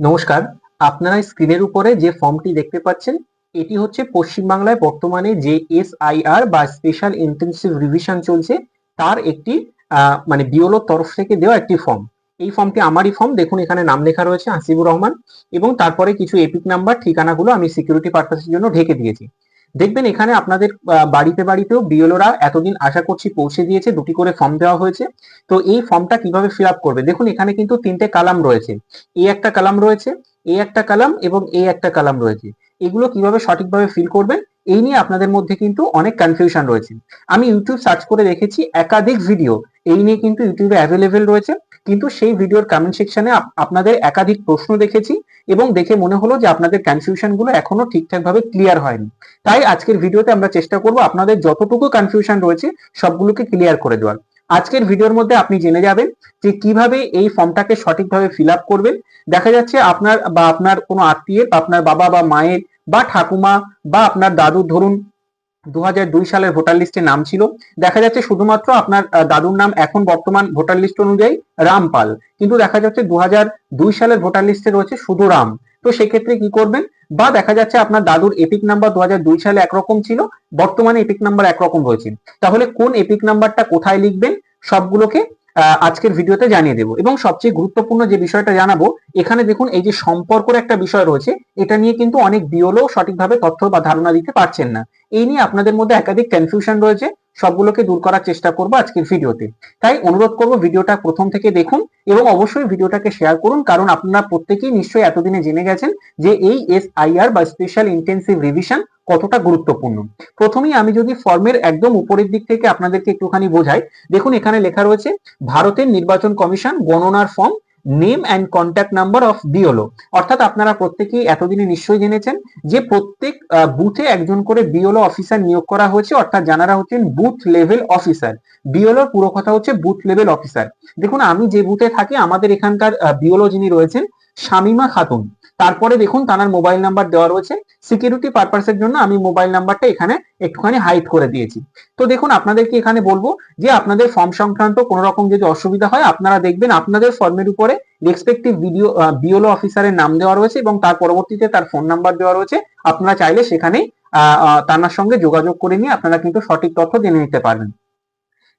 নমস্কার, আপনারা স্ক্রিনের উপরে যে ফর্মটি দেখতে পাচ্ছেন, এটি হচ্ছে পশ্চিমবাংলায় বর্তমানে যে এসআইআর বা স্পেশাল ইন্টেন্সিভ রিভিশন চলছে, তার একটি মানে বিওলোর তরফ থেকে দেওয়া একটি ফর্ম। এই ফর্মটি আমারই ফর্ম, দেখুন এখানে নাম লেখা রয়েছে হাসিবুর রহমান এবং তারপরে কিছু এপিক নাম্বার ঠিকানাগুলো আমি সিকিউরিটি পারপাসের জন্য ঢেকে দিয়েছি। দেখবেন এখানে আপনাদের বাড়িতে বাড়িতেও বিওলোরা এতদিন আশা করছি পৌঁছে দিয়েছে, দুটি করে ফর্ম দেওয়া হয়েছে। তো এই ফর্মটা কীভাবে ফিল আপ করবে? দেখুন, এখানে কিন্তু তিনটে কালাম রয়েছে। এই একটা কালাম রয়েছে এই একটা কালাম এবং এই একটা কালাম রয়েছে। এগুলো কীভাবে সঠিকভাবে ফিল করবেন এই নিয়ে আপনাদের মধ্যে কিন্তু অনেক কনফিউশন রয়েছে। আমি ইউটিউব সার্চ করে দেখেছি একাধিক ভিডিও এই নিয়ে কিন্তু ইউটিউবে অ্যাভেলেবেল রয়েছে। কিন্তু সেই ভিডিওর কমেন্ট সেকশনে আপনাদের একাধিক প্রশ্ন দেখেছি এবং দেখে মনে হলো যে আপনাদের কনফিউশনগুলো এখনও ঠিকঠাক ভাবে ক্লিয়ার হয়নি। তাই আজকের ভিডিওতে আমরা চেষ্টা করব আপনাদের যতটুকু কনফিউশন রয়েছে সবগুলোকে ক্লিয়ার করে দেওয়ার। আজকের ভিডিওর মধ্যে আপনি জেনে যাবেন যে কীভাবে এই ফর্মটাকে সঠিকভাবে ফিল আপ করবেন। দেখা যাচ্ছে আপনার বা আপনার কোনো আত্মীয়ের বা আপনার বাবা বা মায়ের বা ঠাকুমা বা আপনার দাদুর, ধরুন দু হাজার দুই সালের ভোটার লিস্টে নাম ছিল। দেখা যাচ্ছে শুধুমাত্র আপনার দাদুর নাম এখন বর্তমান ভোটার লিস্ট অনুযায়ী রামপাল। কিন্তু দেখা যাচ্ছে দু হাজার দুই সালের ভোটার লিস্টে রয়েছে শুধু রাম। তো সেক্ষেত্রে কি করবেন? বা দেখা যাচ্ছে আপনার দাদুর এপিক নাম্বার দু হাজার দুই সালে একরকম ছিল, বর্তমানে এপিক নাম্বার একরকম রয়েছে তাহলে কোন এপিক নাম্বারটা কোথায় লিখবেন? সবগুলোকে আজকের ভিডিওতে জানিয়ে দেবো। এবং সবচেয়ে গুরুত্বপূর্ণ যে বিষয়টা জানাব, এখানে দেখুন এই যে সম্পর্কের একটা বিষয় রয়েছে, এটা নিয়ে কিন্তু অনেক বিওলো সঠিকভাবে তথ্য বা ধারণা দিতে পারছেন না। এই নিয়ে আপনাদের মধ্যে একাধিক কনফিউশন রয়েছে। সবগুলোকে দূর করার চেষ্টা করব আজকের ভিডিওতে। তাই অনুরোধ করব ভিডিওটা প্রথম থেকে দেখুন এবং অবশ্যই ভিডিওটাকে শেয়ার করুন, কারণ আপনারা প্রত্যেকেই নিশ্চয়ই এতদিনে জেনে গেছেন যে এই এসআইআর বা স্পেশাল ইন্টেন্সিভ রিভিশন কতটা গুরুত্বপূর্ণ। প্রথমেই আমি যদি ফর্মের একদম উপরের দিক থেকে আপনাদেরকে একটুখানি বোঝাই, দেখুন এখানে লেখা রয়েছে, ভারতের নির্বাচন কমিশন গণনার form name and contact number of BLO অর্থাৎ আপনারা প্রত্যেকেই এতদিনে নিশ্চয়ই জেনেছেন যে প্রত্যেক বুথে একজন করে বিওলো অফিসার নিয়োগ করা হয়েছে, অর্থাৎ যারা হচ্ছেন বুথ লেভেল অফিসার বিওলোর পুরো কথা হচ্ছে বুথ লেভেল অফিসার দেখুন, আমি যে বুথে থাকি, আমাদের এখানকার বিওলো যিনি রয়েছেন, শামিমা খাতুন। তারপরে দেখুন তার মোবাইল নাম্বার দেওয়া রয়েছে। সিকিউরিটি পারপাসের জন্য আমি মোবাইল নাম্বারটা এখানে একটুখানি হাইড করে দিয়েছি। তো দেখুন আপনাদেরকে এখানে বলব যে আপনাদের ফর্ম সংক্রান্ত কোনো রকম যদি অসুবিধা হয়, আপনারা দেখবেন আপনাদের ফর্মের উপরে রেসপেক্টিভ ভিডিও বিওলো অফিসারের নাম দেওয়া রয়েছে এবং তার পরবর্তীতে তার ফোন নাম্বার দেওয়া রয়েছে। আপনারা চাইলে সেখানে তার সঙ্গে যোগাযোগ করে নিয়ে আপনারা কিন্তু সঠিক তথ্য জেনে নিতে পারবেন।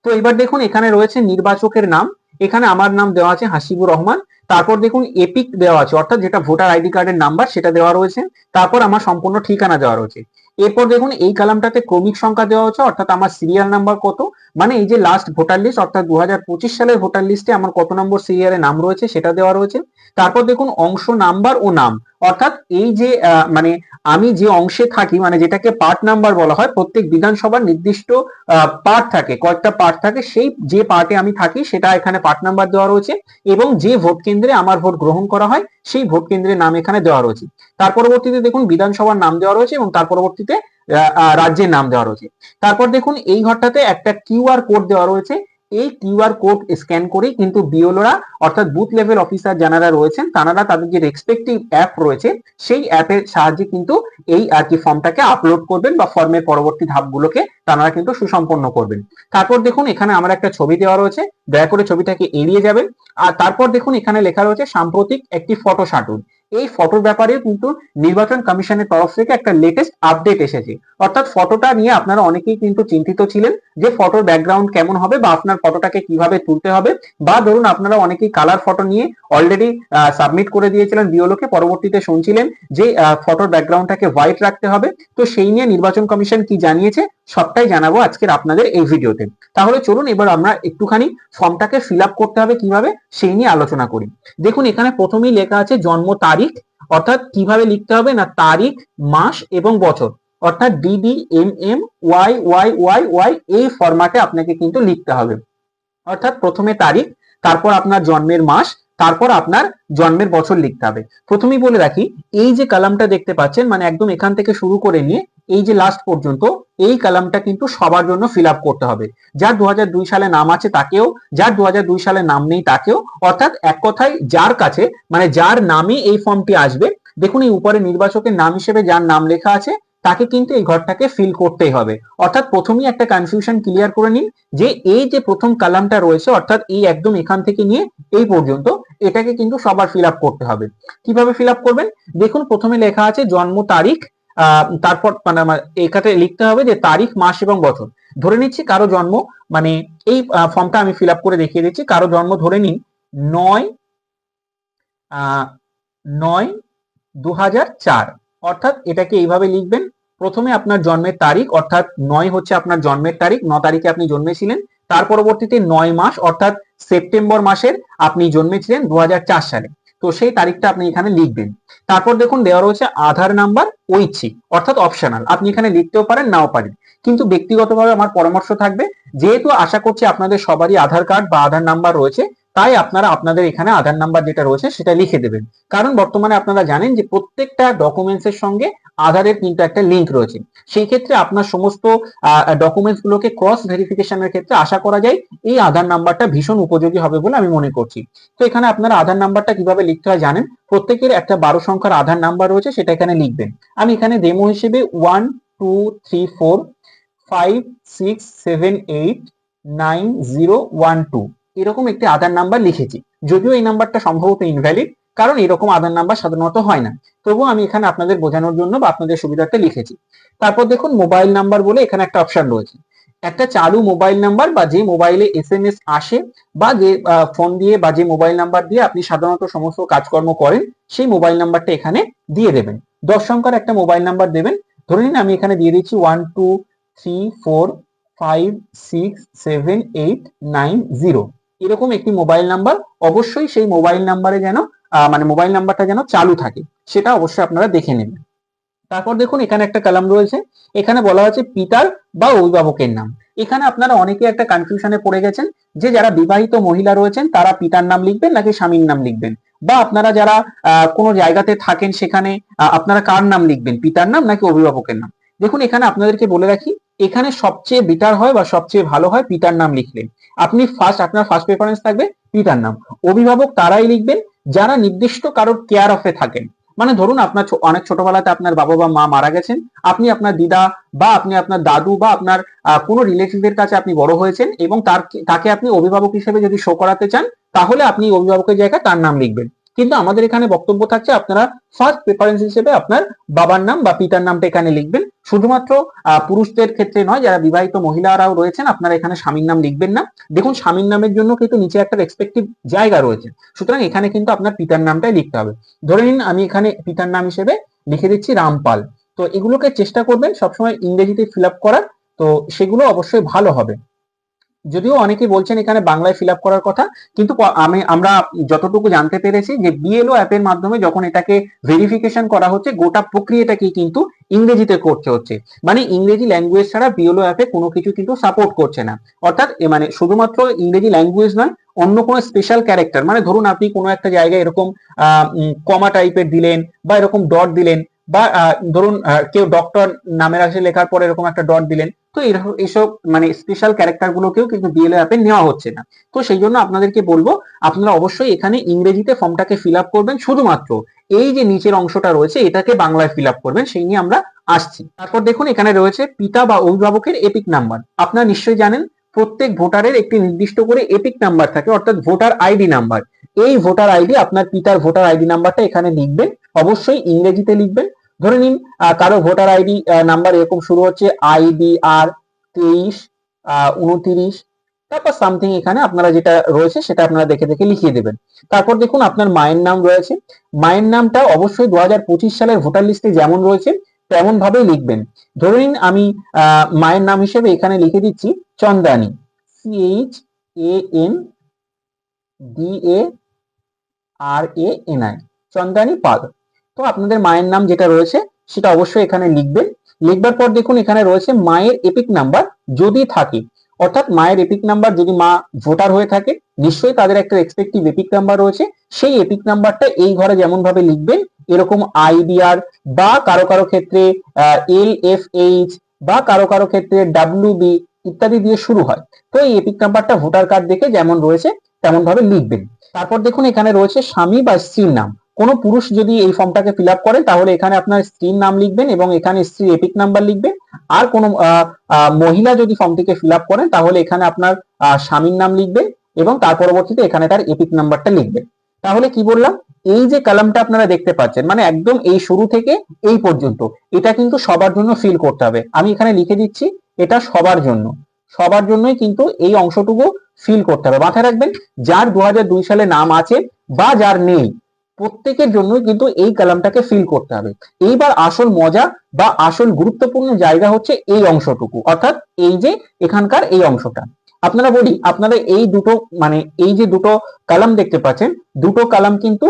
তো এবার দেখুন এখানে রয়েছে নির্বাচকের নাম। এখানে আমার নাম দেওয়া আছে হাসিবুর রহমান। তারপর দেখুন এপিক দেওয়া আছে, অর্থাৎ যেটা ভোটার আইডি কার্ডের নাম্বার সেটা দেওয়া রয়েছে। তারপর আমার সম্পূর্ণ ঠিকানা দেওয়া রয়েছে। এরপর দেখুন এই কালামটাতে ক্রমিক সংখ্যা দেওয়া হচ্ছে অর্থাৎ আমার সিরিয়াল নাম্বার কত? মানে এই যে লাস্ট ভোটার লিস্ট অর্থাৎ দু হাজার পঁচিশ সালের ভোটার লিস্টে আমার কত নম্বর সিরিয়ালে নাম রয়েছে সেটা দেওয়া রয়েছে। তারপর দেখুন অংশ নাম্বার ও নাম। অর্থাৎ এই যে মানে আমি যে অংশে থাকি মানে যেটাকে পার্ট নাম্বার বলা হয়, প্রত্যেক বিধানসভার নির্দিষ্ট পার্ট থাকে, কয়েকটা পার্ট থাকে, সেই যে পার্টে আমি থাকি, সেটা এখানে পার্ট নাম্বার দেওয়া রয়েছে এবং যে ভোট কেন্দ্রে আমার ভোট গ্রহণ করা হয়, সেই ভোট কেন্দ্রের নাম এখানে দেওয়া রয়েছে। তার পরবর্তীতে দেখুন, বিধানসভার নাম দেওয়া রয়েছে এবং তার পরবর্তীতে রাজ্যের নাম দেওয়া রয়েছে। তারপর দেখুন, এই ঘরটাতে একটা কিউআর কোড দেওয়া রয়েছে এই কিউআর কোড স্ক্যান করেই কিন্তু বিওলোরা, অর্থাৎ বুথ লেভেল অফিসার যারা রয়েছেন তারা তাদের যে রেসপেক্টিভ অ্যাপ রয়েছে, সেই অ্যাপের সাহায্যে কিন্তু এই আর কি ফর্মটাকে আপলোড করবেন বা ফর্মের পরবর্তী ধাপগুলোকে তারা কিন্তু সুসম্পন্ন করবেন। তারপর দেখুন, এখানে আমার একটা ছবি দেওয়া রয়েছে, দয়া করে ছবিটাকে এড়িয়ে যাবেন। আর তারপর দেখুন, এখানে লেখা রয়েছে সাম্প্রতিক একটি ফটো সাটুন। এই ফটোর ব্যাপারে কিন্তু নির্বাচন কমিশনের তরফ থেকে একটা লেটেস্ট আপডেট এসেছে। অর্থাৎ ফটোটা নিয়ে আপনারা অনেকেই কিন্তু চিন্তিত ছিলেন যে ফটোর ব্যাকগ্রাউন্ড কেমন হবে বা আপনার ফটোটাকে কীভাবে তুলতে হবে বা ধরুন আপনারা অনেকেই কালার ফটো নিয়ে অলরেডি সাবমিট করে দিয়েছিলেন বিওলোকে, পরবর্তীতে শুনছিলেন যে ফটোর ব্যাকগ্রাউন্ডটাকে হোয়াইট রাখতে হবে। তো সেই নিয়ে নির্বাচন কমিশন কি জানিয়েছে সবটাই জানাব আজকের আপনাদের এই ভিডিওতে। তাহলে চলুন এবার আমরা একটুখানি ফর্মটাকে ফিল করতে হবে কীভাবে, সেই নিয়ে আলোচনা করি। দেখুন এখানে প্রথমেই লেখা আছে জন্ম তারিখ অর্থাৎ কীভাবে লিখতে হবে না তারিখ, মাস এবং বছর। অর্থাৎ DD M M Y Y Y Y এই ফরম্যাটে আপনাকে কিন্তু লিখতে হবে। অর্থাৎ প্রথমে তারিখ, তারপর আপনার জন্মের মাস, তারপর আপনার জন্মের বছর লিখতে হবে। প্রথমেই বলে রাখি, এই যে কালামটা দেখতে পাচ্ছেন মানে একদম এখান থেকে শুরু করে নিয়ে এই যে লাস্ট পর্যন্ত, এই কালামটা কিন্তু সবার জন্য ফিল করতে হবে। যার দু সালে নাম আছে তাকেও, যার দু সালে নাম নেই তাকেও। অর্থাৎ এক কথায় যার কাছে মানে যার নামে এই ফর্মটি আসবে, দেখুন এই উপরে নির্বাচকের নাম হিসেবে যার নাম লেখা আছে, তাকে কিন্তু এই ঘরটাকে ফিল করতেই হবে। অর্থাৎ প্রথমেই একটা কনফিউশন ক্লিয়ার করে নিন যে এই যে প্রথম কালামটা রয়েছে, অর্থাৎ এই একদম এখান থেকে নিয়ে এই পর্যন্ত, এটাকে কিন্তু সবার ফিল করতে হবে। কীভাবে ফিল করবেন? দেখুন প্রথমে লেখা আছে জন্ম তারিখ তারপর মানে এখানে লিখতে হবে যে তারিখ, মাস এবং বছর। ধরে নিচ্ছি কারও জন্ম মানে এই ফর্মটা আমি ফিল করে দেখিয়ে দিচ্ছি। কারও জন্ম ধরে নিন নয় নয় দু চার। অর্থাৎ এটাকে এইভাবে লিখবেন, প্রথমে আপনার জন্মের তারিখ, অর্থাৎ নয় হচ্ছে আপনার জন্মের তারিখ, ন তারিখে আপনি জন্মেছিলেন। তার পরবর্তীতে নয় মাস, অর্থাৎ সেপ্টেম্বর মাসের আপনি জন্মেছিলেন দু হাজার চার সালে। তো সেই তারিখটা আপনি এখানে লিখবেন। তারপর দেখুন দেওয়া রয়েছে আধার নাম্বার, ঐচ্ছিক, অর্থাৎ অপশনাল আপনি এখানে লিখতেও পারেন, নাও পারেন। কিন্তু ব্যক্তিগতভাবে আমার পরামর্শ থাকবে, যেহেতু আশা করছি আপনাদের সবারই আধার কার্ড বা আধার নাম্বার রয়েছে, তাই আপনারা আপনাদের এখানে আধার নাম্বার যেটা রয়েছে সেটা লিখে দেবেন। কারণ বর্তমানে আপনারা জানেন যে প্রত্যেকটা ডকুমেন্টস এর সঙ্গে আধারের কিন্তু একটা লিঙ্ক রয়েছে। সেই ক্ষেত্রে আপনার সমস্ত ডকুমেন্টস গুলোকে ক্রস ভেরিফিকেশনের ক্ষেত্রে আশা করা যায় এই আধার নাম্বারটা ভীষণ উপযোগী হবে বলে আমি মনে করছি। তো এখানে আপনারা আধার নাম্বারটা কীভাবে লিখতে হয় জানেন? প্রত্যেকের একটা বারো সংখ্যার আধার নাম্বার রয়েছে, সেটা এখানে লিখবেন। আমি এখানে ডেমো হিসেবে one two three four five six seven eight nine zero one two এরকম একটি আধার নাম্বার লিখেছি। যদিও এই নাম্বারটা সম্ভবত ইনভ্যালিড কারণ এরকম আধার নাম্বার সাধারণত হয় না। তবুও আমি এখানে আপনাদের বোঝানোর জন্য বা আপনাদের সুবিধার্থে লিখেছি। তারপর দেখুন, মোবাইল নাম্বার বলে এখানে একটা অপশন রয়েছে। একটা চালু মোবাইল নাম্বার বা যে মোবাইলে এস এম এস আসে বা যে ফোন দিয়ে বা যে মোবাইল নাম্বার দিয়ে আপনি সাধারণত সমস্ত কাজকর্ম করেন, সেই মোবাইল নাম্বারটা এখানে দিয়ে দেবেন। দশ সংখ্যার একটা মোবাইল নাম্বার দেবেন। ধরে নিন, আমি এখানে দিয়ে দিচ্ছি one, two, three, four, five, six, seven, eight, nine, zero. এরকম একটি মোবাইল নাম্বার অবশ্যই সেই মোবাইল নাম্বারে যেন মানে মোবাইল নাম্বারটা যেন চালু থাকে, সেটা অবশ্যই আপনারা দেখে নেবেন। তারপর দেখুন, এখানে একটা কলাম রয়েছে, এখানে বলা হয়েছে পিতার বা অভিভাবকের নাম। এখানে আপনারা অনেকে একটা কনফিউশনে পড়ে গেছেন যে যারা বিবাহিত মহিলা রয়েছেন, তারা পিতার নাম লিখবেন নাকি স্বামীর নাম লিখবেন? বা আপনারা যারা কোনো জায়গাতে থাকেন সেখানে আপনারা কার নাম লিখবেন? পিতার নাম নাকি অভিভাবকের নাম? দেখুন, এখানে আপনাদেরকে বলে রাখি এখানে সবচেয়ে বেটার হয় বা সবচেয়ে ভালো হয় পিতার নাম লিখলেন। আপনি ফার্স্ট আপনার ফার্স্ট প্রেফারেন্স থাকবে পিতার নাম। অভিভাবক তারাই লিখবেন, যারা নির্দিষ্ট কারোর কেয়ার অফে থাকেন। মানে ধরুন আপনার অনেক ছোটবেলাতে আপনার বাবা বা মা মারা গেছেন, আপনি আপনার দিদা বা আপনি আপনার দাদু বা আপনার কোনো রিলেটিভের কাছে আপনি বড় হয়েছেন এবং তার, তাকে আপনি অভিভাবক হিসেবে যদি শো করাতে চান, তাহলে আপনি অভিভাবকের জায়গায় তার নাম লিখবেন। কিন্তু আমাদের এখানে বক্তব্য থাকছে আপনারা ফার্স্ট প্রেফারেন্স হিসেবে আপনার বাবার নাম বা পিতার নামটা এখানে লিখবেন। শুধুমাত্র পুরুষদের ক্ষেত্রে নয়, যারা বিবাহিত মহিলারাও রয়েছেন, আপনারা এখানে স্বামীর নাম লিখবেন না। দেখুন, স্বামীর নামের জন্য কিন্তু নিচে একটা রেসপেক্টিভ জায়গা রয়েছে। সুতরাং এখানে কিন্তু আপনার পিতার নামটাই লিখতে হবে। ধরে নিন, আমি এখানে পিতার নাম হিসেবে লিখে দিচ্ছি রামপাল। তো এগুলোকে চেষ্টা করবেন সবসময় ইংরেজিতে ফিল আপ করার। তো সেগুলো অবশ্যই ভালো হবে। যদিও অনেকেই বলছেন এখানে বাংলায় ফিল করার কথা, কিন্তু আমি, আমরা যতটুকু জানতে পেরেছি যে বিএলও অ্যাপের মাধ্যমে যখন এটাকে ভেরিফিকেশন করা হচ্ছে, গোটা প্রক্রিয়াটাকে কিন্তু ইংরেজিতে করতে হচ্ছে। মানে ইংরেজি ল্যাঙ্গুয়েজ ছাড়া বিএলও অ্যাপে কোনো কিছু কিন্তু সাপোর্ট করছে না। অর্থাৎ মানে শুধুমাত্র ইংরেজি ল্যাঙ্গুয়েজ নয়, অন্য কোনো স্পেশাল ক্যারেক্টার মানে ধরুন আপনি কোনো একটা জায়গায় এরকম কমা টাইপের দিলেন বা এরকম ডট দিলেন বা ধরুন কেউ ডক্টর নামের আগে লেখার পরে এরকম একটা ডট দিলেন তো এইসব মানে স্পেশাল ক্যারেক্টার গুলোকেও কিন্তু বিএলও অ্যাপে নেওয়া হচ্ছে না। তো সেই জন্য আপনাদেরকে বলব, আপনারা অবশ্যই এখানে ইংরেজিতে ফর্মটাকে ফিল আপ করবেন শুধুমাত্র। এই যে নিচের অংশটা রয়েছে, এটাকে বাংলায় ফিল আপ করবেন, সেই নিয়ে আমরা আসছি। তারপর দেখুন, এখানে রয়েছে পিতা বা অভিভাবকের এপিক নাম্বার আপনারা নিশ্চয়ই জানেন, প্রত্যেক ভোটারের একটি নির্দিষ্ট করে এপিক নাম্বার থাকে, অর্থাৎ ভোটার আইডি নাম্বার এই ভোটার আইডি আপনার পিতার ভোটার আইডি নাম্বারটা এখানে লিখবেন, অবশ্যই ইংরেজিতে লিখবেন। ধরে নিন কারও ভোটার আইডি নাম্বার এরকম শুরু হচ্ছে আইডিআর তেইশ উনতিরিশ, তারপর সামথিং এখানে আপনারা যেটা রয়েছে সেটা আপনারা দেখে দেখে লিখিয়ে দেবেন। তারপর দেখুন আপনার মায়ের নাম রয়েছে। মায়ের নামটা অবশ্যই দু হাজার পঁচিশ সালের ভোটার লিস্টে যেমন রয়েছে তেমন ভাবেই লিখবেন। ধরে নিন আমি মায়ের নাম হিসেবে এখানে লিখে দিচ্ছি Chandani CH A N D A R A N I Chandani Pal. তো আপনাদের মায়ের নাম যেটা রয়েছে, সেটা অবশ্যই এখানে লিখবেন। লিখবার পর দেখুন এখানে রয়েছে মায়ের এপিক নাম্বার যদি থাকে। অর্থাৎ মায়ের এপিক নাম্বার যদি মা ভোটার হয়ে থাকে, নিশ্চয়ই তাদের একটা এক্সপেক্টিভ এপিক নাম্বার রয়েছে। সেই এপিক নাম্বারটা এই ঘরে যেমন ভাবে লিখবেন, এরকম আইবিআর বা কারও কারও ক্ষেত্রে এল এফ এইচ বা কারও কারও ক্ষেত্রে ডাব্লিউ বি ইত্যাদি দিয়ে শুরু হয়। তো এই এপিক নাম্বারটা ভোটার কার্ড দেখে যেমন রয়েছে তেমন ভাবে লিখবেন। তারপর দেখুন এখানে রয়েছে স্বামী বা স্ত্রীর নাম। কোনো পুরুষ যদি এই ফর্মটাকে ফিল আপ করেন তাহলে এখানে আপনার স্ত্রীর নাম লিখবেন এবং এখানে স্ত্রীর এপিক নাম্বার লিখবেন। আর কোনো মহিলা যদি ফর্মটিকে ফিল আপ করেন, তাহলে এখানে আপনার স্বামীর নাম লিখবেন এবং তার পরবর্তীতে এখানে তার এপিক নাম্বারটা লিখবেন। তাহলে কি বললাম? এই যে কলামটা আপনারা দেখতে পাচ্ছেন মানে একদম এই শুরু থেকে এই পর্যন্ত, এটা কিন্তু সবার জন্য ফিল করতে হবে। আমি এখানে লিখে দিচ্ছি, এটা সবার জন্য। সবার জন্যই কিন্তু এই অংশটুকু ফিল করতে হবে। মাথায় রাখবেন, যার দু হাজার দুই সালে নাম আছে বা যার নেই প্রত্যেকের জন্যই কিন্তু এই কলামটাকে ফিল করতে হবে। এইবার আসল মজা বা আসল গুরুত্বপূর্ণ জায়গা হচ্ছে এই অংশটুকু, অর্থাৎ এই যে এখানকার এই অংশটা। আপনারা বলি, আপনারা এই দুটো মানে এই যে দুটো কালাম দেখতে পাচ্ছেন, দুটো কালাম কিন্তু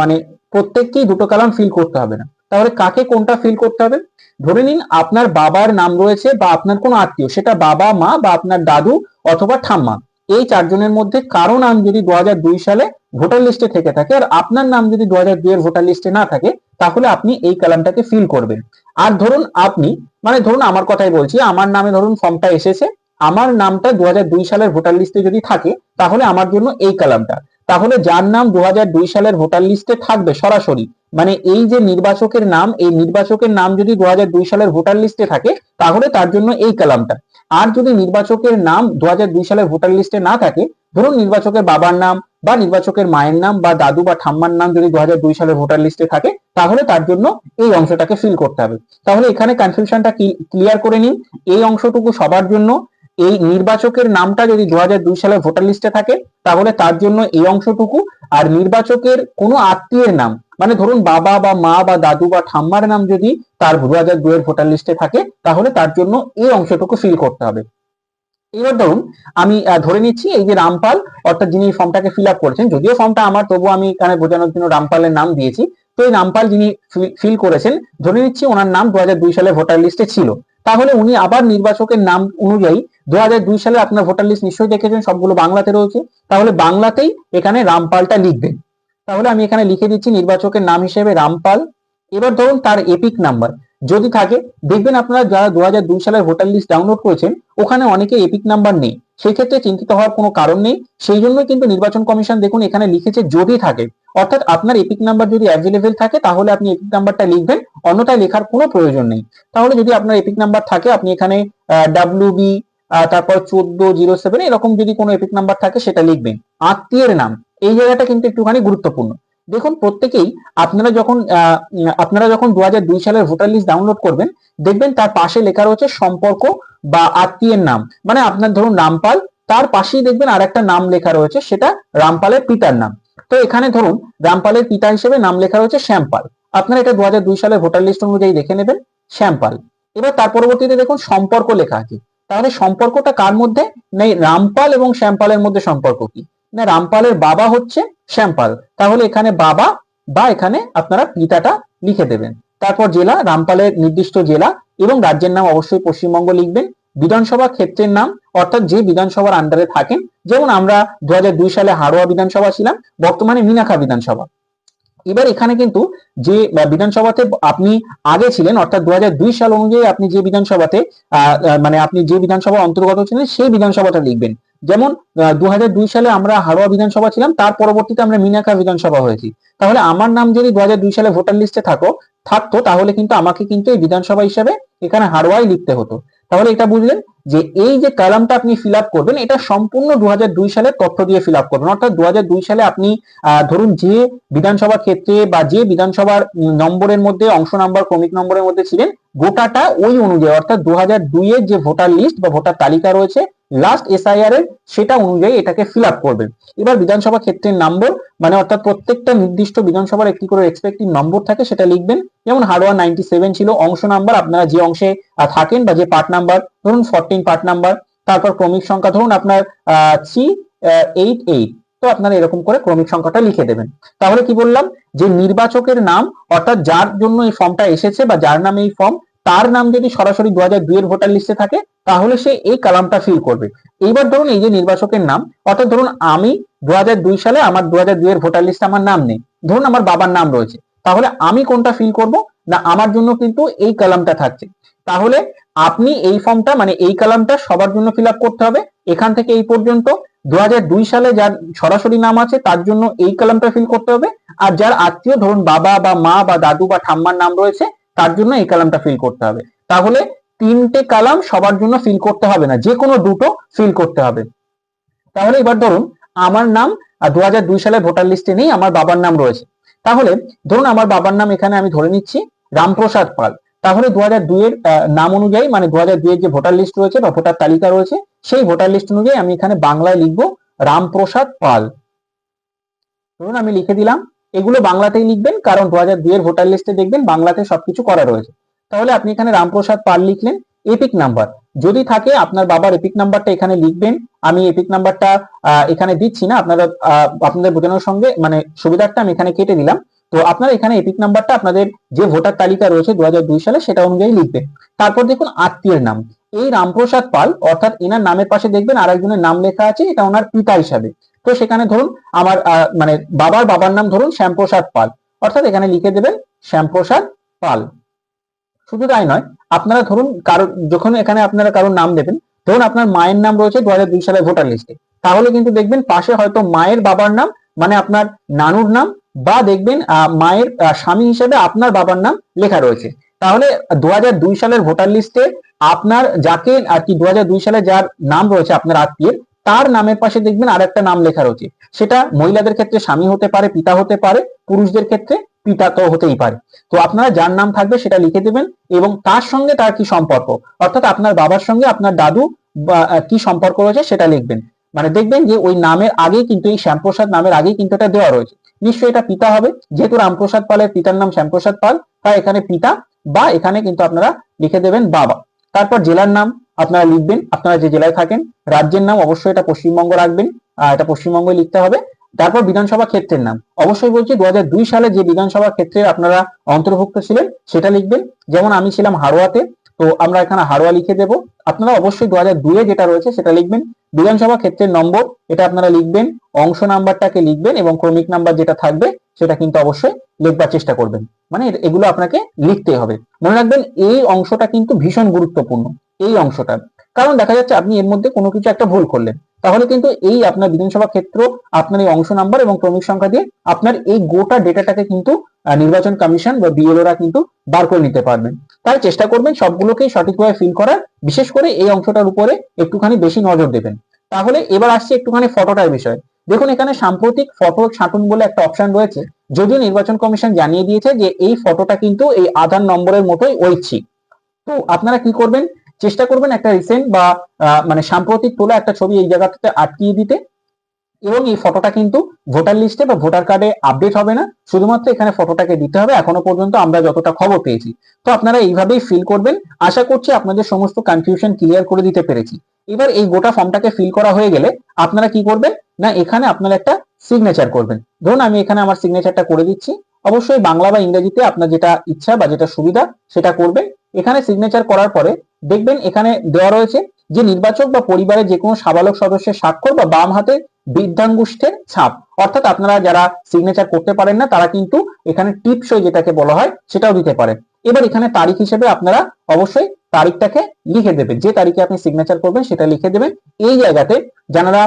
মানে প্রত্যেককেই দুটো কালাম ফিল করতে হবে না। তাহলে কাকে কোনটা ফিল করতে হবে? ধরে নিন আপনার বাবার নাম রয়েছে বা আপনার কোনো আত্মীয়, সেটা বাবা, মা বা আপনার দাদু অথবা ঠাম্মা। এই চারজনের মধ্যে কারও নাম যদি দু দুই সালে ভোটার লিস্টে থেকে থাকে আর আপনার নাম যদি দু হাজার এর ভোটার লিস্টে না থাকে, তাহলে আপনি এই কালামটাকে ফিল করবেন। আর ধরুন আপনি মানে ধরুন আমার কথাই বলছি, আমার নামে ধরুন ফর্মটা এসেছে, আমার নামটা দুহাজার দুই সালের ভোটার লিস্টে যদি থাকে, তাহলে আমার জন্য এই কালামটা। তাহলে যার নাম দু দুই সালের ভোটার লিস্টে থাকবে সরাসরি মানে এই যে নির্বাচকের নাম, এই নির্বাচকের নাম যদি দু দুই সালের ভোটার লিস্টে থাকে, তাহলে তার জন্য এই কালামটা। আর যদি নির্বাচকের নাম দু দুই সালের ভোটার লিস্টে না থাকে, ধরুন নির্বাচকের বাবার নাম বা নির্বাচকের মায়ের নাম বা দাদু বা ঠাম্মার নাম যদি দু হাজার দুই সালের ভোটার লিস্টে থাকে, তাহলে তার জন্য এই অংশটাকে ফিল করতে হবে। তাহলে এখানে কনফিউশনটা ক্লিয়ার করে নিন। এই অংশটুকু সবার জন্য এই নির্বাচকের নামটা যদি দু সালের ভোটার লিস্টে থাকে, তাহলে তার জন্য এই অংশটুকু। আর নির্বাচকের কোনো আত্মীয়ের নাম মানে ধরুন বাবা বা মা বা দাদু বা ঠাম্মার নাম যদি তার দু হাজার দুয়ের ভোটার লিস্টে থাকে, তাহলে তার জন্য এই অংশটুকু ফিল করতে হবে। এবার ধরুন, আমি ধরে নিচ্ছি এই যে রামপাল, অর্থাৎ যিনি এই ফর্মটাকে ফিল আপ করেছেন, যদিও ফর্মটা আমার তবু আমি এখানে বোঝানোর জন্য রামপালের নাম দিয়েছি। তো এই রামপাল যিনি ফিল করেছেন, ধরে নিচ্ছি ওনার নাম দু সালে ভোটার লিস্টে ছিল। তাহলে উনি আবার নির্বাচকের নাম অনুযায়ী দু হাজার দুই সালে আপনার ভোটার লিস্ট নিশ্চয়ই দেখেছেন, সবগুলো বাংলাতে রয়েছে। তাহলে বাংলাতেই এখানে রামপালটা লিখবেন। তাহলে আমি এখানে লিখে দিচ্ছি নির্বাচকের নাম হিসেবে রামপাল। এবার ধরুন তার এপিক নাম্বার যদি থাকে, দেখবেন আপনারা যারা দু হাজার দুই সালের ভোটার লিস্ট ডাউনলোড করেছেন, ওখানে অনেকে এপিক নাম্বার নেই। সেই ক্ষেত্রে চিন্তিত হওয়ার কোনো কারণ নেই। সেই জন্য কিন্তু নির্বাচন কমিশন দেখুন, এখানে লিখেছে যদি থাকে। অর্থাৎ আপনার এপিক নাম্বার যদি অ্যাভেলেবেল থাকে, তাহলে আপনি এপিক নাম্বারটা লিখবেন। অন্যথায় লেখার কোনো প্রয়োজন নেই। তাহলে যদি আপনার এপিক নাম্বার থাকে, আপনি এখানে ডাব্লিউ বি তারপর চোদ্দ জিরো সেভেন এরকম যদি কোনো এপিক নাম্বার থাকে, সেটা লিখবেন। আত্মীয়ের নাম। এই জায়গাটা কিন্তু একটুখানি গুরুত্বপূর্ণ। দেখুন, প্রত্যেকেই আপনারা যখন আপনারা যখন দু দুই সালের ভোটার লিস্ট ডাউনলোড করবেন, দেখবেন তার পাশে লেখা রয়েছে সম্পর্ক বা আত্মীয়ের নাম। মানে আপনার ধরুন রামপাল, তার পাশেই দেখবেন আর একটা নাম লেখা রয়েছে, সেটা রামপালের পিতার নাম। তো এখানে ধরুন, রামপালের পিতা হিসেবে নাম লেখা রয়েছে শ্যামপাল। আপনারা এটা দু দুই সালের ভোটার লিস্ট অনুযায়ী দেখে নেবেন, শ্যামপাল। এবার তার পরবর্তীতে দেখুন, সম্পর্ক লেখা আছে। তাহলে সম্পর্কটা কার মধ্যে? নেই, রামপাল এবং শ্যামপালের মধ্যে সম্পর্ক কি? না, রামপালের বাবা হচ্ছে শ্যামপাল। তাহলে এখানে বাবা বা এখানে আপনারা পিতাটা লিখে দেবেন। তারপর জেলা, রামপালের নির্দিষ্ট জেলা এবং রাজ্যের নাম অবশ্যই পশ্চিমবঙ্গ লিখবেন। বিধানসভা ক্ষেত্রের নাম, অর্থাৎ যে বিধানসভার আন্ডারে থাকেন, যেমন আমরা দু হাজার দুই সালে হাড়োয়া বিধানসভা ছিলাম, বর্তমানে মিনাখা বিধানসভা। এবার এখানে কিন্তু যে বিধানসভাতে আপনি আগে ছিলেন, অর্থাৎ দু হাজার দুই সাল অনুযায়ী আপনি যে বিধানসভাতে মানে আপনি যে বিধানসভার অন্তর্গত ছিলেন, সেই বিধানসভাটা লিখবেন। যেমন দু হাজার দুই সালে আমরা হারোয়া বিধানসভা ছিলাম, তার পরবর্তীতে আমরা মিনাকা বিধানসভা হয়েছি। তাহলে আমার নাম যদি দু হাজার দুই সালে ভোটার লিস্টে থাকো, থাকতো, তাহলে কিন্তু আমাকে কিন্তু এই বিধানসভা হিসাবে এখানে হারোয়াই লিখতে হতো। তাহলে এটা বুঝলেন? যে এই যে কলামটা আপনি ফিল করবেন, এটা সম্পূর্ণ দু হাজার দুই সালের তথ্য দিয়ে ফিল করবেন। অর্থাৎ দু হাজার দুই সালে আপনি ধরুন যে বিধানসভা ক্ষেত্রে বা যে বিধানসভার নম্বরের মধ্যে অংশ নাম্বার, ক্রমিক নম্বরের মধ্যে ছিলেন গোটাটা ওই অনুযায়ী, অর্থাৎ দু হাজার এর যে ভোটার লিস্ট বা ভোটার তালিকা রয়েছে লাস্ট এসআইআর এর সেটা অনুযায়ী এটাকে ফিল আপ করবেন। এবার বিধানসভা ক্ষেত্রের নম্বর মানে অর্থাৎ প্রত্যেকটা নির্দিষ্ট বিধানসভার একটি করে এক্সপেক্টিভ নম্বর থাকে সেটা লিখবেন। যেমন হাড়োয়া নাইনটি সেভেন ছিল, অংশ নাম্বার আপনারা যে অংশে থাকেন বা যে পার্ট নাম্বার ধরুন ফোরটিন পার্ট নাম্বার তারপর ক্রমিক সংখ্যা, ধরুন আপনার থ্রি এইট এইট তো আপনারা এরকম করে ক্রমিক সংখ্যাটা লিখে দেবেন। তাহলে কি বললাম? যে নির্বাচকের নাম, অর্থাৎ যার জন্য এই ফর্মটা এসেছে বা যার নামে এই ফর্ম তার নাম যদি সরাসরি দু হাজার এর ভোটার লিস্টে থাকে, তাহলে সে এই কালামটা ফিল করবে। এইবার ধরুন এই যে নির্বাচকের নাম, অর্থাৎ ধরুন আমি দু হাজার দুই সালে আমার দু হাজার দুইয়ের ভোটার লিস্টে আমার নাম নেই। ধরুন আমার বাবার নাম রয়েছে। তাহলে আমি কোনটা ফিল করব? না, আমার জন্য কিন্তু এই কালামটা থাকছে। তাহলে আপনি এই ফর্মটা মানে এই কালামটা সবার জন্য ফিল করতে হবে। এখান থেকে এই পর্যন্ত দু হাজার দুই সালে যার সরাসরি নাম আছে, তার জন্য এই কালামটা ফিল করতে হবে। আর যার আত্মীয়, ধরুন বাবা বা মা বা দাদু বা ঠাম্মার নাম রয়েছে, তার জন্য এই কালামটা ফিল করতে হবে। তাহলে তিনটে কালাম সবার জন্য ফিল করতে হবে না, যে কোনো দুটো ফিল করতে হবে। তাহলে এবার ধরুন আমার নাম দু হাজার দুই সালে ভোটার লিস্টে নেই, আমার বাবার নাম রয়েছে। তাহলে ধরুন আমার বাবার নাম এখানে আমি ধরে নিচ্ছি রামপ্রসাদ পাল। তাহলে দু হাজার দুইয়ের নাম অনুযায়ী মানে দু হাজার দুইয়ের যে ভোটার লিস্ট রয়েছে বা ভোটার তালিকা রয়েছে, সেই ভোটার লিস্ট অনুযায়ী আমি এখানে বাংলায় লিখব রামপ্রসাদ পাল। ধরুন আমি লিখে দিলাম, এগুলো বাংলাতেই লিখবেন, কারণ দু হাজার দুইয়ের ভোটার লিস্টে দেখবেন বাংলাতে সবকিছু করা রয়েছে। তাহলে আপনি এখানে রামপ্রসাদ পাল লিখলেন এপিক নাম্বার যদি থাকে, আপনার বাবার এপিক নাম্বারটা এখানে লিখবেন, আমি এপিক নাম্বারটা এখানে দিচ্ছি না, আপনারা আপনাদের বোঝানোর সঙ্গে মানে সুবিধার্থে আমি এখানে কেটে দিলাম। তো আপনারা এখানে এপিক নাম্বারটা আপনাদের যে ভোটার তালিকা রয়েছে দু হাজার দুই সালে সেটা অনুযায়ী লিখবেন তারপর দেখুন আত্মীয়ের নাম। এই রামপ্রসাদ পাল, অর্থাৎ এনার নামের পাশে দেখবেন আর একজনের নাম লেখা আছে, এটা ওনার পিতা হিসাবে। তো সেখানে ধরুন আমার মানে বাবার বাবার নাম ধরুন শ্যামপ্রসাদ পাল। অর্থাৎ এখানে লিখে দেবেন শ্যামপ্রসাদ পাল। শুধু তাই নয়, আপনারা ধরুন কারও, যখন এখানে আপনারা কারোর নাম দেবেন, ধরুন আপনার মায়ের নাম রয়েছে দু সালের ভোটার লিস্টে। তাহলে কিন্তু দেখবেন পাশে হয়তো মায়ের বাবার নাম মানে আপনার নানুর নাম বা দেখবেন মায়ের স্বামী হিসেবে আপনার বাবার নাম লেখা রয়েছে। তাহলে দু হাজার দুই সালের ভোটার লিস্টে আপনার যাকে আর কি দু হাজার দুই সালে যার নাম রয়েছে আপনার আত্মীয় তার নামের পাশে দেখবেন আর একটা নাম লেখা রয়েছে। সেটা মহিলাদের ক্ষেত্রে স্বামী হতে পারে, পিতা হতে পারে, পুরুষদের ক্ষেত্রে পিতা তো হতেই পারে। তো আপনারা যার নাম থাকবে সেটা লিখে দেবেন এবং তার সঙ্গে তার কি সম্পর্ক? অর্থাৎ আপনার বাবার সঙ্গে আপনার দাদু কি সম্পর্ক রয়েছে সেটা লিখবেন। মানে দেখবেন যে ওই নামের আগে কিন্তু এই শ্যামপ্রসাদ নামের আগেই কিন্তু এটা দেওয়া রয়েছে। নিশ্চয়ই এটা পিতা হবে। যেহেতু রামপ্রসাদ পালের পিতার নাম শ্যামপ্রসাদ পাল, তাই এখানে পিতা বা এখানে কিন্তু আপনারা লিখে দেবেন বাবা। তারপর জেলার নাম আপনারা লিখবেন, আপনারা যে জেলায় থাকেন, রাজ্যের নাম অবশ্যই এটা পশ্চিমবঙ্গ রাখবেন এটা পশ্চিমবঙ্গে লিখতে হবে। তারপর বিধানসভা ক্ষেত্রের নাম। অবশ্যই বলছি দু হাজার দুই সালে যে বিধানসভা ক্ষেত্রে আপনারা অন্তর্ভুক্ত ছিলেন, সেটা লিখবেন। যেমন আমি ছিলাম হারোয়াতে তো আমরা এখানে হারোয়া লিখে দেব। আপনারা অবশ্যই দু হাজার দুয়ে যেটা রয়েছে সেটা লিখবেন। বিধানসভা ক্ষেত্রের নম্বর, এটা আপনারা লিখবেন, অংশ নাম্বারটাকে লিখবেন এবং ক্রমিক নাম্বার যেটা থাকবে সেটা কিন্তু অবশ্যই লিখবার চেষ্টা করবেন। মানে এগুলো আপনাকে লিখতে হবে। মনে রাখবেন, এই অংশটা কিন্তু ভীষণ গুরুত্বপূর্ণ, এই অংশটা। কারণ দেখা যাচ্ছে আপনি এর মধ্যে কোনো কিছু একটা ভুল করলেন। তাহলে কিন্তু এই আপনার বিধানসভা ক্ষেত্র, আপনার এই অংশ নাম্বার এবং ক্রমিক সংখ্যা দিয়ে আপনার এই গোটা ডেটাটাকে কিন্তু নির্বাচন কমিশন বা বিএলওরা কিন্তু বার করে নিতে পারবেন। তাই চেষ্টা করবেন সবগুলোকেই সঠিকভাবে ফিল করার, বিশেষ করে এই অংশটার উপরে একটুখানি বেশি নজর দেবেন। তাহলে এবার আসছে একটুখানি ফটোটার বিষয়। দেখুন এখানে সাম্প্রতিক ফটো ছাঁটুন বলে একটা অপশন রয়েছে। যদিও নির্বাচন কমিশন জানিয়ে দিয়েছে যে এই ফটোটা কিন্তু এই আধার নম্বরের মতোই ঐচ্ছিক। তো আপনারা কি করবেন? চেষ্টা করবেন একটা রিসেন্ট বা মানে সাম্প্রতিক তোলা একটা ছবি এই জায়গাটাতে আটকিয়ে দিতে। এবং এই ফটোটা কিন্তু ভোটার লিস্টে বা ভোটার কার্ডে আপডেট হবে না। শুধুমাত্র এখানে ফটোটাকে দিতে হবে। এখনও পর্যন্ত আমরা যতটা খবর পেয়েছি। তো আপনারা এইভাবেই ফিল করবেন। আশা করছি আপনাদের সমস্ত কনফিউশন ক্লিয়ার করে দিতে পেরেছি। এবার এই গোটা ফর্মটাকে ফিল করা হয়ে গেলে আপনারা কি করবেন? না, এখানে আপনারা একটা সিগনেচার করবেন। ধরুন আমি এখানে আমার সিগনেচারটা করে দিচ্ছি। অবশ্যই বাংলা বা ইংরেজিতে আপনার যেটা ইচ্ছা বা যেটা সুবিধা সেটা করবেন। এখানে সিগনেচার করার পরে দেখবেন এখানে দেওয়া রয়েছে যে নির্বাচক বা পরিবারের যে কোনো সাবালক সদস্যের স্বাক্ষর বা বাম হাতে বৃদ্ধাঙ্গুষ্ঠের ছাপ। অর্থাৎ আপনারা যারা সিগনেচার করতে পারেন না, তারা কিন্তু এখানে টিপসই যেটাকে বলা হয়, সেটাও দিতে পারেন। এবার এখানে তারিখ হিসেবে আপনারা অবশ্যই তারিখটাকে লিখে দেবেন যে তারিখে আপনি সিগনেচার করবেন সেটা লিখে দেবেন এই জায়গাতে যারা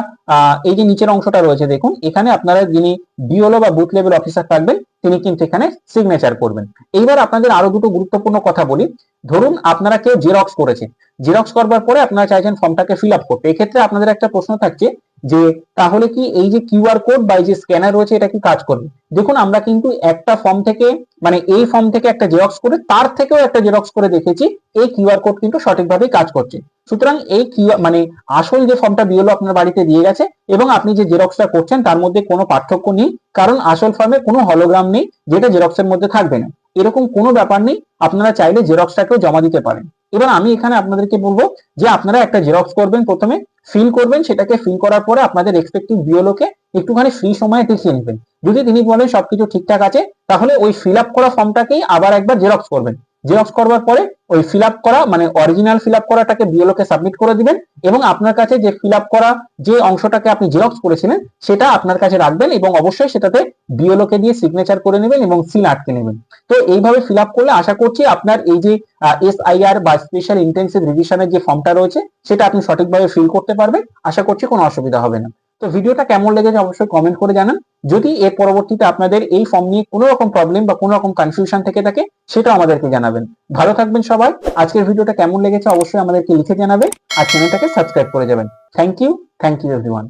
এই যে নিচের অংশটা রয়েছে দেখুন, এখানে আপনারা যিনি বিওলো বা বুথ লেভেল অফিসার থাকবেন, তিনি কিন্তু এখানে সিগনেচার করবেন। এইবার আপনাদের আরও দুটো গুরুত্বপূর্ণ কথা বলি। ধরুন আপনারা কেউ জেরক্স করেছেন। জেরক্স করবার পরে আপনারা চাইছেন ফর্মটাকে ফিল আপ করতে। এক্ষেত্রে আপনাদের একটা প্রশ্ন থাকছে যে তাহলে কি এই যে কিউআর কোড বা এই যে স্ক্যানার রয়েছে, এটা কি কাজ করবে? দেখুন, আমরা কিন্তু একটা ফর্ম থেকে মানে এই ফর্ম থেকে একটা জেরক্স করে, তার থেকেও একটা জেরক্স করে দেখেছি, এই কিউআর কোড কিন্তু সঠিকভাবেই কাজ করছে। সুতরাং এই কিউআর মানে আসল যে ফর্মটা বিএলও আপনার বাড়িতে দিয়ে গেছে, এবং আপনি যে জেরক্সটা করছেন, তার মধ্যে কোনো পার্থক্য নেই, কারণ আসল ফর্মে কোনো হলোগ্রাম নেই, যেটা জেরক্সের মধ্যে থাকবে না। এরকম কোনো ব্যাপার নেই, আপনারা চাইলে জেরক্সটাকেও জমা দিতে পারেন। এবার আমি এখানে আপনাদেরকে বলব যে আপনারা একটা জেরক্স করবেন প্রথমে ফিল করবেন, সেটাকে ফিল করার পরে আপনাদের এক্সপেক্টিভ বিওলোকে একটুখানি ফ্রি সময়ে দেখিয়ে নেবেন। যদি তিনি বলেন সবকিছু ঠিকঠাক আছে, তাহলে ওই ফিল আপ করা ফর্মটাকেই আবার একবার জেরক্স করবেন। জেরক্স করবার পরে ওই ফিল করা মানে অরিজিনাল ফিল করাটাকে বিএলওকে সাবমিট করে দিবেন এবং আপনার কাছে যে ফিল করা যে অংশটাকে আপনি জেরক্স করেছিলেন, সেটা আপনার কাছে রাখবেন এবং অবশ্যই সেটাতে বিএলওকে দিয়ে সিগনেচার করে নেবেন এবং সিল আটকে নেবেন। তো এইভাবে ফিল করলে আশা করছি আপনার এই যে এসআইআর বা স্পেশাল ইন্টেন্সিভ রিভিশনের যে ফর্মটা রয়েছে, সেটা আপনি সঠিকভাবে ফিল করতে পারবেন। আশা করছি কোনো অসুবিধা হবে না। তো ভিডিওটা কেমন লেগেছে অবশ্যই কমেন্ট করে জানান। যদি এর পরবর্তীতে আপনাদের এই ফর্ম নিয়ে কোনো রকম প্রবলেম বা কোনো রকম কনফিউশন থেকে থাকে সেটা আমাদেরকে জানাবেন। ভালো থাকবেন সবাই। আজকের ভিডিওটা কেমন লেগেছে অবশ্যই আমাদেরকে লিখে জানাবেন। আর চ্যানেলটাকে সাবস্ক্রাইব করে যাবেন। Thank you thank you everyone